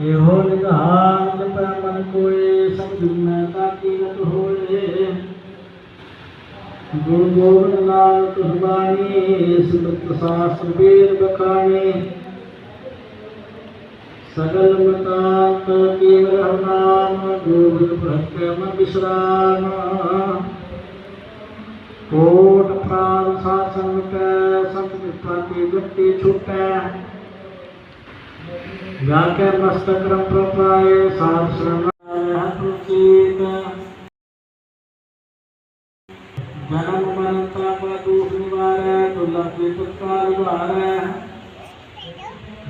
ਇਹੋ ਨਿਧਾਨ ਜਪੈ ਮਨ ਕੋਏ, ਸਮਝ ਮੈਂ ਤਾਕੀ ਨਤ ਹੋਏ। ਗੁਰੂ ਗੋਬਿੰਦ ਨਾਨਕ ਸੁਬਾਣੀ ਸਿਮਰਤ ਸਾਸਤਰ ਵੇਦ ਬਖਾਣੀ। ਸਗਲ ਮਤਾਤ ਕੇਵਲ ਹਰਨਾਮ, ਗੋਬਿੰਦ ਭਗਤ ਵਿਸਰਾਮ। ਕੋਟ ਪ੍ਰਾਨ ਸਾਸਨ ਕੈ ਸੰਤ ਮਿੱਠਾ ਕੀ ਜਪਤੀ ਛੁਟੈ। व्याकरणस्तक्रं प्रप्राय सहस्रणायः कृचेत् जनममनन्तापदूषनिवारय दुर्लभविपुत्कारविहारय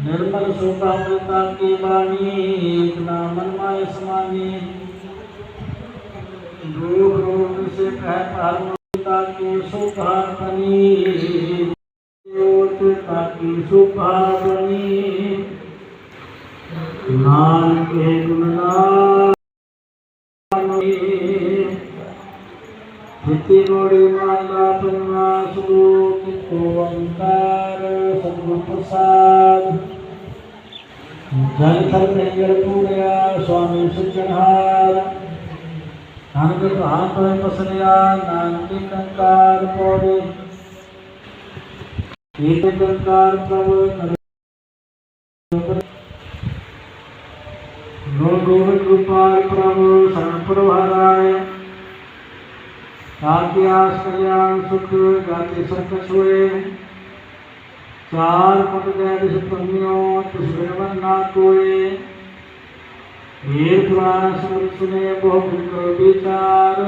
निर्मल शोकामृता की वाणी एक नाम मनमाय समानी। रोग रोग से कह पार्वता के सुभावनी ताकि सुभावनी ਨਾਨਕੇ ਗੁਣ ਨਾਮ ਜਿਤੀ ਗੋੜੀ ਮਾਲਾ ਪੰਨਾ ਸੁਖ ਓੰਕਾਰ ਸਤਿਗੁਰ ਪ੍ਰਸਾਦ। ਜਨ ਥਲ ਨੰਗਰ ਪੂਰਿਆ, ਸੁਆਮੀ ਸੁਚਨਹਾਰ ਨਾਨਕ ਭਾਤ ਹੋਏ ਪਸਰਿਆ, ਨਾਨਕ ਕੰਕਾਰ ਪੋੜੇ। ਏਕ ਕੰਕਾਰ ਪ੍ਰਭ ਆਦਿ ਆਸ ਕਲਿਆਣ ਸੁਖ ਗਾਤੇ ਸੰਕਟ ਹੋਏ ਚਾਰ ਪਟ ਦੇ ਦਿਸ ਪੰਨਿਓ ਤਿਸ ਬਿਨਵਨ ਨਾ ਕੋਏ ਵੀਰ ਪੁਰਾਣ ਸਮਰ ਸੁਨੇ ਬਹੁ ਬਿਕਰ ਵਿਚਾਰ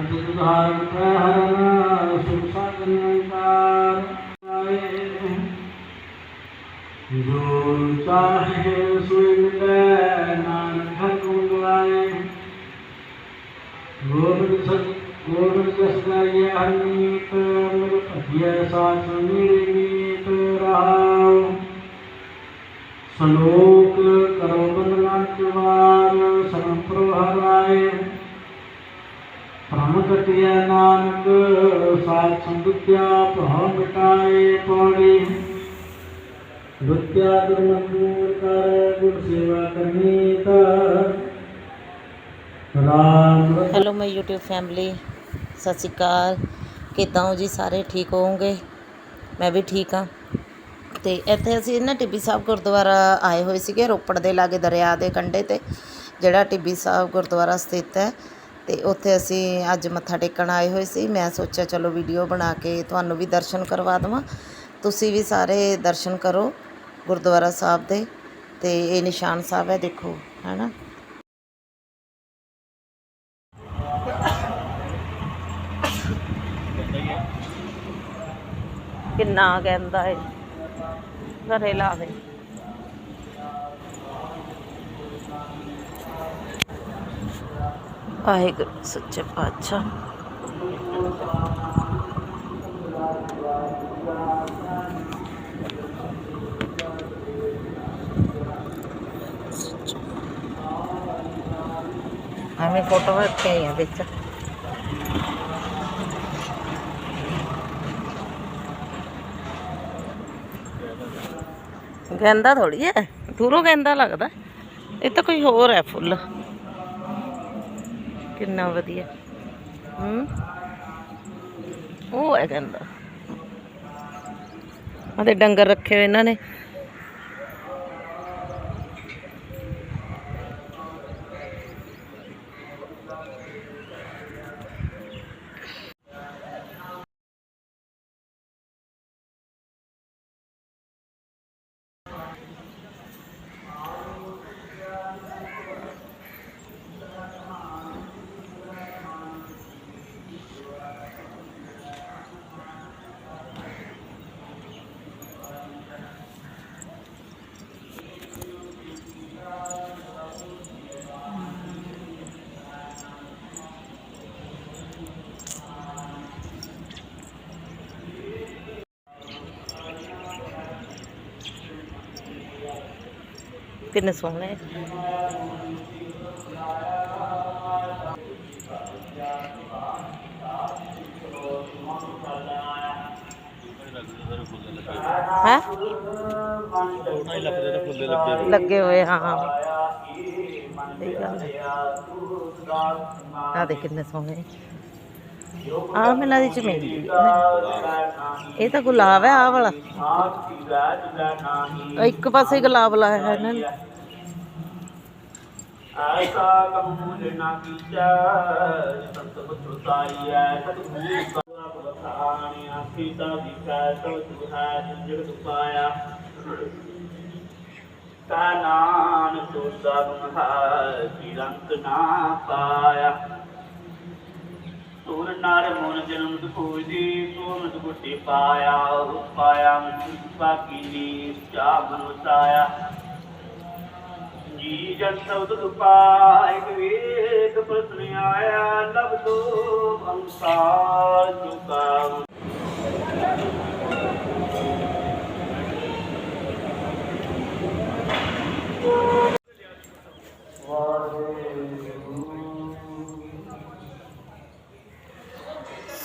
ਅਤਿ ਸੁਧਾਰਨ ਪ੍ਰੈ ਹਰਨ ਸੁਖ ਸਾਧਨ ਅੰਕਾਰ ਆਏ ਜੋ ਚਾਹੇ ਸੋਈ ਮਿਲੈ ਨਾਨਕ ਹਰ ਗੁਣ ਗਾਏ ਗੋਬਿੰਦ ਸਤ ਗੋਬਿੰਦ ਜਸ ਗਾਏ ਭਜਿਆ ਸਾਥ ਮੇਰੇ ਮੀਤ ਸਲੋਕ ਕਰੋ ਬੰਦਨਾ ਚਵਾਰ ਸਰਮ ਪ੍ਰਭਾਰਾਏ ਪ੍ਰਮ ਕਟਿਆ ਨਾਨਕ ਸਾਥ ਸੰਗਿਆ ਭਉ ਮਿਟਾਏ ਪੌੜੀ ਵਿਦਿਆ ਗੁਰਮਤਿ ਕਰ, ਗੁਰ ਸੇਵਾ ਕਰਨੀ ਤਾ Ram hello my YouTube family ਸਤਿ ਸ਼੍ਰੀ ਅਕਾਲ। ਕਿੱਦਾਂ ਹੋ ਜੀ? ਸਾਰੇ ਠੀਕ ਹੋਵੋਗੇ? ਮੈਂ ਵੀ ਠੀਕ ਹਾਂ। ਤੇ ਇੱਥੇ ਅਸੀਂ ਨਾ ਟਿੱਬੀ ਸਾਹਿਬ ਗੁਰਦੁਆਰਾ ਆਏ ਹੋਏ ਸੀਗੇ, ਰੋਪੜ ਦੇ ਲਾਗੇ ਦਰਿਆ ਦੇ ਕੰਢੇ ਤੇ, ਜਿਹੜਾ ਟਿੱਬੀ ਸਾਹਿਬ ਗੁਰਦੁਆਰਾ ਸਥਿਤ ਹੈ। ਤੇ ਉੱਥੇ ਅਸੀਂ ਅੱਜ ਮੱਥਾ ਟੇਕਣ ਆਏ ਹੋਏ ਸੀ। ਮੈਂ ਸੋਚਿਆ, ਚਲੋ ਵੀਡੀਓ ਬਣਾ ਕੇ ਤੁਹਾਨੂੰ ਵੀ ਦਰਸ਼ਨ ਕਰਵਾ ਦਵਾਂ। ਤੁਸੀਂ ਵੀ ਸਾਰੇ ਦਰਸ਼ਨ ਕਰੋ ਗੁਰਦੁਆਰਾ ਸਾਹਿਬ ਦੇ। ਤੇ ਇਹ ਨਿਸ਼ਾਨ ਸਾਹਿਬ ਹੈ, ਦੇਖੋ ਹੈਨਾ ਕਿੰਨਾ ਕਹਿੰਦਾ ਏ। ਘਰੇ ਲਾਵੇ ਵਾਹਿਗੁਰੂ ਸੱਚੇ ਪਾਤਸ਼ਾਹ। ਐਵੇਂ ਫੋਟੋ ਰੱਖੇ ਆ ਵਿੱਚ। ਗੰਦਾ ਥੋੜੀ ਹੈ ਦੂਰੋਂ ਗੰਦਾ ਲੱਗਦਾ। ਇਹ ਤਾਂ ਕੋਈ ਹੋਰ ਹੈ ਫੁੱਲ। ਕਿੰਨਾ ਵਧੀਆ। ਹੂੰ। ਉਹ ਹੈ ਗੰਦਾ। ਅਤੇ ਡੰਗਰ ਰੱਖੇ ਹੋਏ ਇਹਨਾਂ ਨੇ। ਕਿੰਨੇ ਸੋਹਣੇ ਹੈ? ਲੱਗੇ ਹੋਏ ਹਾਂ ਸਹੀ ਆ। ਦੇ ਕਿੰਨੇ ਸੋਹਣੇ ਆ ਮੈਨੂੰ ਦੀ ਚਮੇਲੀ ਇਹ ਤਾਂ ਗੁਲਾਬ ਹੈ ਆ ਵਾਲਾ। ਆਹ ਇੱਕ ਪਾਸੇ ਗੁਲਾਬ ਲਾਇਆ ਹੈ ਇਹਨਾਂ ਨੇ। ਐਸਾ ਕਬੂਲ ਨਾ ਕੀਜੈ, ਸੰਤ ਬੁੱਧਾਈ ਐ ਸਤਿਗੁਰੂ ਕਾ ਬਖਾਣੀ ਆਖੀਤਾ ਦੀ ਕੈ ਸੋ ਤੁਹੈ ਜਗਤ ਪਾਇਆ ਤਾ ਨਾਨ ਤੋ ਸਭ ਹੈ ਕਿਰੰਤ ਨਾ ਪਾਇਆ। ਸੂਰ ਨਰ ਮਨ ਜਨਮ ਦੁਖੋਜੀ ਸੋਮਤ ਗੁੱਟੀ ਪਾਇਆ ਉਪਾਇਆ ਮੁਕਤਾ ਕੀਨੀ ਚਾ ਮਨ ਜੀ ਜਨ ਸਬਦ ਦੁਪਾਇ ਵੇਦ ਪ੍ਰਸਨ ਆਇਆ ਲਬ ਤੋ ਅੰਸਾਰ ਚੁਕਾ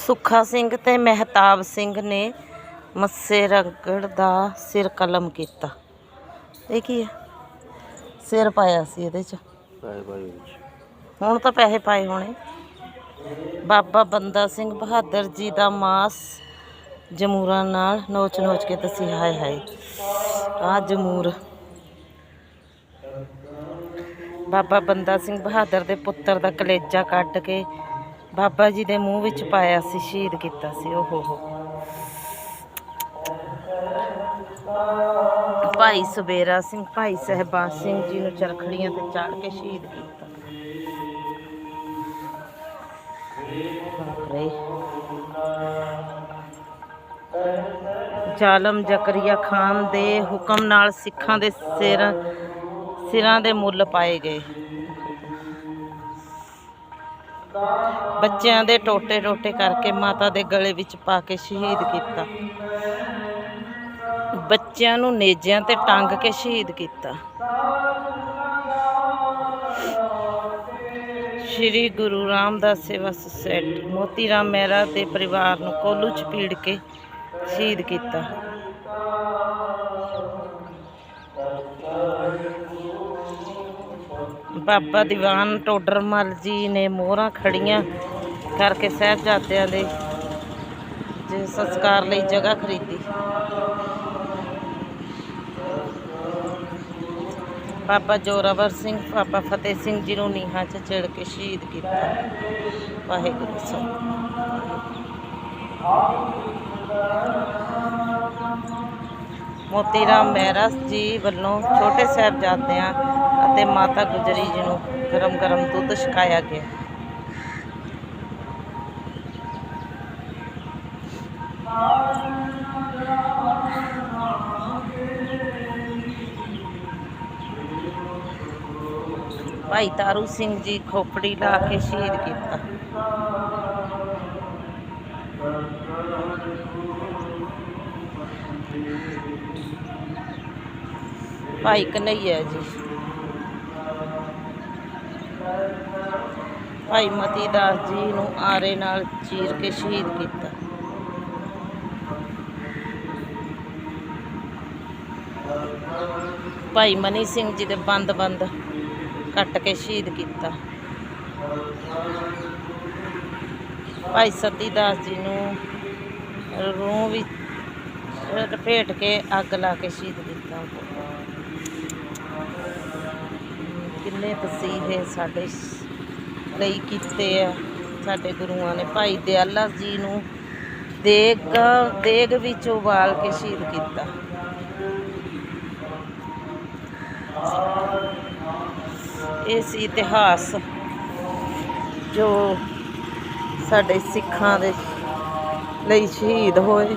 ਸੁੱਖਾ ਸਿੰਘ ਤੇ ਮਹਿਤਾਬ ਸਿੰਘ ਨੇ ਮੱਸੇ ਰੰਗੜ ਦਾ ਸਿਰ ਕਲਮ ਕੀਤਾ। ਇਹ ਕੀ ਹੈ? ਸਿਰ ਪਾਇਆ ਸੀ ਇਹਦੇ ਚ। ਹੁਣ ਤਾਂ ਪੈਸੇ ਪਾਏ ਹੋਣੇ। ਬਾਬਾ ਬੰਦਾ ਸਿੰਘ ਬਹਾਦਰ ਜੀ ਦਾ ਮਾਸ ਜਮੂਰਾਂ ਨਾਲ ਨੋਚ ਨੋਚ ਕੇ ਦਸੀ ਹਾਏ ਹਾਏ। ਆ ਜਮੂਰ। ਬਾਬਾ ਬੰਦਾ ਸਿੰਘ ਬਹਾਦਰ ਦੇ ਪੁੱਤਰ ਦਾ ਕਲੇਜਾ ਕੱਢ ਕੇ ਬਾਬਾ ਜੀ ਦੇ ਮੂੰਹ ਵਿੱਚ ਪਾਇਆ ਸੀ, ਸ਼ਹੀਦ ਕੀਤਾ ਸੀ, ਉਹ ਹੋ ਭਾਈ ਸੁਬੇਰਾ ਸਿੰਘ, ਭਾਈ ਸਹਿਬਾਨ ਸਿੰਘ ਜੀ ਨੂੰ ਚਰਖੜੀਆਂ ਤੇ ਚਾੜ ਕੇ ਸ਼ਹੀਦ ਕੀਤਾ। ਜ਼ਾਲਮ ਜ਼ਕਰੀਆ ਖਾਨ ਦੇ ਹੁਕਮ ਨਾਲ ਸਿੱਖਾਂ ਦੇ ਸਿਰ ਸਿਰਾਂ ਦੇ ਮੁੱਲ ਪਾਏ ਗਏ। ਬੱਚਿਆਂ ਦੇ ਟੋਟੇ ਟੋਟੇ ਕਰਕੇ ਮਾਤਾ ਦੇ ਗਲੇ ਵਿੱਚ ਪਾ ਕੇ ਸ਼ਹੀਦ ਕੀਤਾ। ਬੱਚਿਆਂ ਨੂੰ ਨੇਜਿਆਂ ਤੇ ਟੰਗ ਕੇ ਸ਼ਹੀਦ ਕੀਤਾ। ਸ਼੍ਰੀ ਗੁਰੂ ਰਾਮਦਾਸ ਸੇਵਾ ਸੁਸਾਇਟੀ ਮੋਤੀ ਰਾਮ ਮਹਿਰਾ ਦੇ ਪਰਿਵਾਰ ਨੂੰ ਕੋਲੂ ਚ ਪੀੜ ਕੇ ਸ਼ਹੀਦ ਕੀਤਾ। ਬਾਬਾ ਦੀਵਾਨ, ਟੋਡਰ ਮੱਲ ਜੀ ਨੇ ਮੋਹਰਾਂ ਖੜੀਆਂ ਕਰਕੇ ਸਾਹਿਬਜ਼ਾਦਿਆਂ ਦੇ ਜੇ ਸੰਸਕਾਰ ਲਈ ਜਗ੍ਹਾ ਖਰੀਦੀ। ਬਾਬਾ ਜੋਰਾਵਰ ਸਿੰਘ, ਬਾਬਾ ਫਤਿਹ ਸਿੰਘ ਜੀ ਨੂੰ ਨੀਹਾਂ 'ਚ ਚਿੜ ਕੇ ਸ਼ਹੀਦ ਕੀਤਾ। ਵਾਹਿਗੁਰੂ ਸਾਹਿਬ ਮੋਤੀ ਰਾਮ ਮਹਿਰਾ ਜੀ ਵੱਲੋਂ ਛੋਟੇ ਸਾਹਿਬਜ਼ਾਦਿਆਂ ਅਤੇ ਮਾਤਾ ਗੁਜਰੀ ਜੀ ਨੂੰ ਗਰਮ ਗਰਮ ਦੁੱਧ ਛਕਾਇਆ ਗਿਆ। ਭਾਈ ਤਾਰੂ ਸਿੰਘ ਜੀ ਖੋਪੜੀ ਲਾ ਕੇ ਸ਼ਹੀਦ ਕੀਤਾ। ਭਾਈ ਕਨਈਆ ਜੀ। ਭਾਈ ਮਤੀ ਦਾਸ ਜੀ ਨੂੰ ਆਰੇ ਨਾਲ ਚੀਰ ਕੇ ਸ਼ਹੀਦ ਕੀਤਾ। ਭਾਈ ਮਨੀ ਸਿੰਘ ਜੀ ਦੇ ਬੰਦ ਬੰਦ ਕੱਟ ਕੇ ਸ਼ਹੀਦ ਕੀਤਾ। ਭਾਈ ਸਤੀ ਦਾਸ ਜੀ ਨੂੰ ਰੂਹ ਵਿੱਚ ਲਪੇਟ ਕੇ ਅੱਗ ਲਾ ਕੇ ਸ਼ਹੀਦ ਕੀਤਾ। ਕਿੰਨੇ ਤਸੀਹੇ ਸਾਡੇ ਲਈ ਕੀਤੇ ਆ। ਸਾਡੇ ਗੁਰੂਆਂ ਨੇ ਭਾਈ ਦਿਆਲਾ ਜੀ ਨੂੰ ਦੇਗ ਦੇਗ ਵਿੱਚ ਉਬਾਲ ਕੇ ਸ਼ਹੀਦ ਕੀਤਾ। ਇਹ ਸੀ ਇਤਿਹਾਸ ਜੋ ਸਾਡੇ ਸਿੱਖਾਂ ਦੇ ਲਈ ਸ਼ਹੀਦ ਹੋਏ।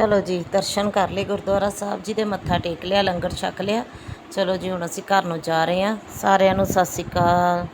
ਚਲੋ ਜੀ, ਦਰਸ਼ਨ ਕਰ ਲਏ ਗੁਰਦੁਆਰਾ ਸਾਹਿਬ ਜੀ ਦੇ, ਮੱਥਾ ਟੇਕ ਲਿਆ, ਲੰਗਰ ਛਕ ਲਿਆ। ਚਲੋ ਜੀ, ਹੁਣ ਅਸੀਂ ਘਰ ਨੂੰ ਜਾ ਰਹੇ ਹਾਂ। ਸਾਰਿਆਂ ਨੂੰ ਸਤਿ ਸ਼੍ਰੀ ਅਕਾਲ।